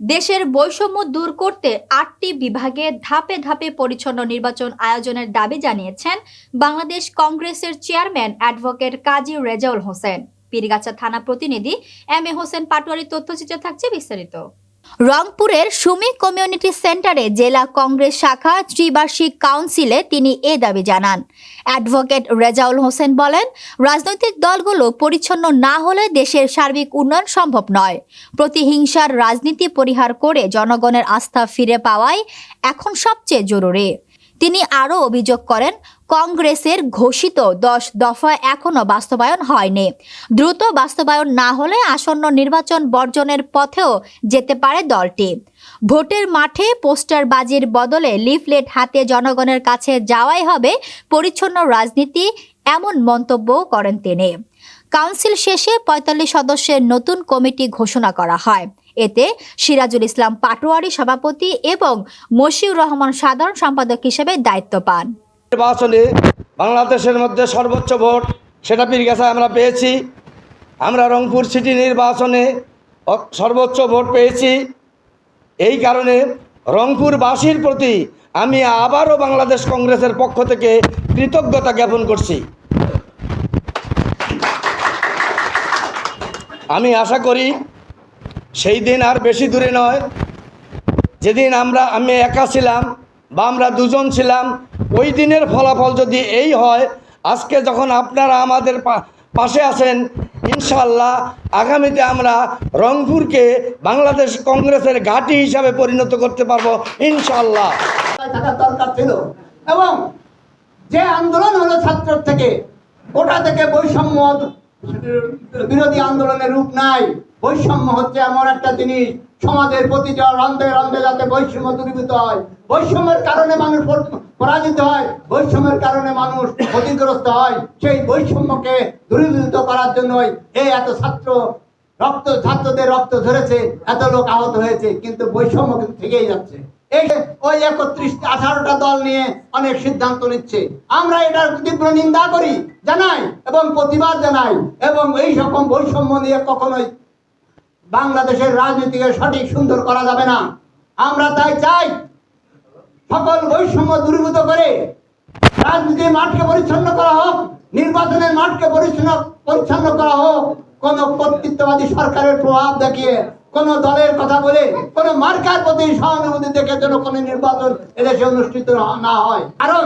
দেশের বৈষম্য দূর করতে আটটি বিভাগে ধাপে ধাপে পরিচ্ছন্ন নির্বাচন আয়োজনের দাবি জানিয়েছেন বাংলাদেশ কংগ্রেসের চেয়ারম্যান অ্যাডভোকেট কাজী রেজাউল হোসেন। পীরগাছা থানা প্রতিনিধি এম এ হোসেন পাটোয়ারি তথ্যচিত্র থাকছে বিস্তারিত। রংপুরের সুমি কমিউনিটি সেন্টারে জেলা কংগ্রেস শাখা ত্রিবার্ষিক কাউন্সিলে তিনি এ দাবি জানান। অ্যাডভোকেট রেজাউল হোসেন বলেন, রাজনৈতিক দলগুলো পরিচ্ছন্ন না হলে দেশের সার্বিক উন্নয়ন সম্ভব নয়। প্রতিহিংসার রাজনীতি পরিহার করে জনগণের আস্থা ফিরে পাওয়াই এখন সবচেয়ে জরুরি। তিনি আরও অভিযোগ করেন, কংগ্রেসের ঘোষিত দশ দফা এখনও বাস্তবায়ন হয়নি। দ্রুত বাস্তবায়ন না হলে আসন্ন নির্বাচন বর্জনের পথেও যেতে পারে দলটি। ভোটের মাঠে পোস্টার বাজির বদলে লিফলেট হাতে জনগণের কাছে যাওয়াই হবে পরিচ্ছন্ন রাজনীতি, এমন মন্তব্য করেন তিনি। কাউন্সিল শেষে পঁয়তাল্লিশ সদস্যের নতুন কমিটি ঘোষণা করা হয়। এতে সিরাজুল ইসলাম পাটোয়ারি সভাপতি এবং মশিউর রহমান সাধারণ সম্পাদক হিসেবে দায়িত্ব পান। নির্বাচনে বাংলাদেশের মধ্যে সর্বোচ্চ ভোট, সেটা পীরগাছায় আমরা পেয়েছি। আমরা রংপুর সিটি নির্বাচনে সর্বোচ্চ ভোট পেয়েছি। এই কারণে রংপুরবাসীর প্রতি আমি আবারও বাংলাদেশ কংগ্রেসের পক্ষ থেকে কৃতজ্ঞতা জ্ঞাপন করছি। আমি আশা করি সেই দিন আর বেশি দূরে নয়। যেদিন আমরা, আমি একা ছিলাম বা আমরা দুজন ছিলাম, ওই দিনের ফলাফল যদি এই হয়, আজকে যখন আপনারা আমাদের পাশে আছেন ইনশাল্লাহ আগামীতে আমরা রংপুরকে বাংলাদেশ কংগ্রেসের ঘাঁটি হিসাবে পরিণত করতে পারব ইনশাল্লাহ দরকার ছিল। এবং যে আন্দোলন হলো ছাত্র থেকে, ওটা থেকে বৈষম্য বিরোধী আন্দোলনের রূপ নাই। বৈষম্য হচ্ছে এমন একটা জিনিস। সমাজের প্রতিটা রন্ধে রন্ধে যাতে বৈষম্য দূরীভূত হয়। বৈষম্যের কারণে মানুষ পর- পরাজিত হয়। বৈষম্যের কারণে মানুষ ক্ষতিগ্রস্ত হয়। সেই বৈষম্যকে দূরীভূত করার জন্যই এই এত ছাত্র, রক্ত ছাত্রদের রক্ত ঝরেছে, এত লোক আহত হয়েছে, কিন্তু বৈষম্য কিন্তু থেকেই যাচ্ছে। এই ওই একত্রিশ আঠারোটা দল নিয়ে অনেক সিদ্ধান্ত নিচ্ছে। আমরা এটার তীব্র নিন্দা করি, জানাই এবং প্রতিবাদ জানাই। এবং এই রকম বৈষম্য নিয়ে কখনোই বাংলাদেশের রাজনীতিকে সঠিক সুন্দর করা যাবে না। আমরা তাই চাই সকল বৈষম্য দূরীভূত করে রাজনীতির মাঠকে পরিচ্ছন্ন করা হোক, নির্বাচনের মাঠকে পরিচ্ছন্ন পরিচ্ছন্ন করা হোক। কোন কর্তৃত্ববাদী সরকারের প্রভাব দেখিয়ে, কোন দলের কথা বলে, কোন মার্কার প্রতি সহানুভূতি দেখে যেন কোন নির্বাচন এদেশে অনুষ্ঠিত না হয়। কারণ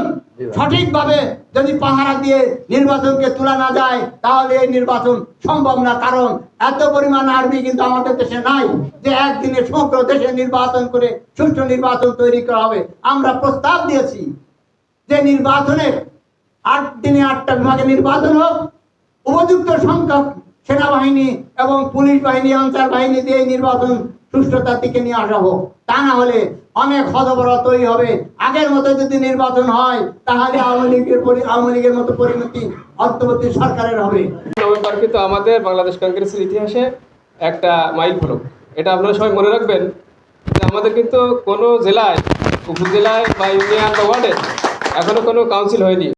সঠিকভাবে যদি পাহারা দিয়ে নির্বাচনকে তোলা না যায়, তাহলে এই নির্বাচন সম্ভব না। কারণ এত পরিমাণ আর্মি কিন্তু আমাদের দেশে নাই যে একদিনে সমগ্র দেশে নির্বাচন করে সুষ্ঠু নির্বাচন তৈরি করা হবে। আমরা প্রস্তাব দিয়েছি যে নির্বাচনের আট দিনে আটটা বিভাগে নির্বাচন হোক। উপযুক্ত সংখ্যক সেনাবাহিনী এবং পুলিশ বাহিনী, আনসার বাহিনী দিয়ে নির্বাচন সুষ্ঠুতার দিকে নিয়ে আসা হোক। তা না হলে অনেক হতবরতই তৈরি হবে। আগের মতো যদি নির্বাচন হয়, তাহলে আওয়ামী লীগের আওয়ামী লীগের মতো পরিণতি অন্তর্বর্তী সরকারের হবে। নভেম্বর কিন্তু আমাদের বাংলাদেশ কংগ্রেসের ইতিহাসে একটা মাইল ফলক। এটা আপনারা সবাই মনে রাখবেন আমাদের কিন্তু কোনো জেলায়, উপজেলায় বা ইউনিয়ন বা ওয়ার্ডে এখনও কোনো কাউন্সিল হয়নি।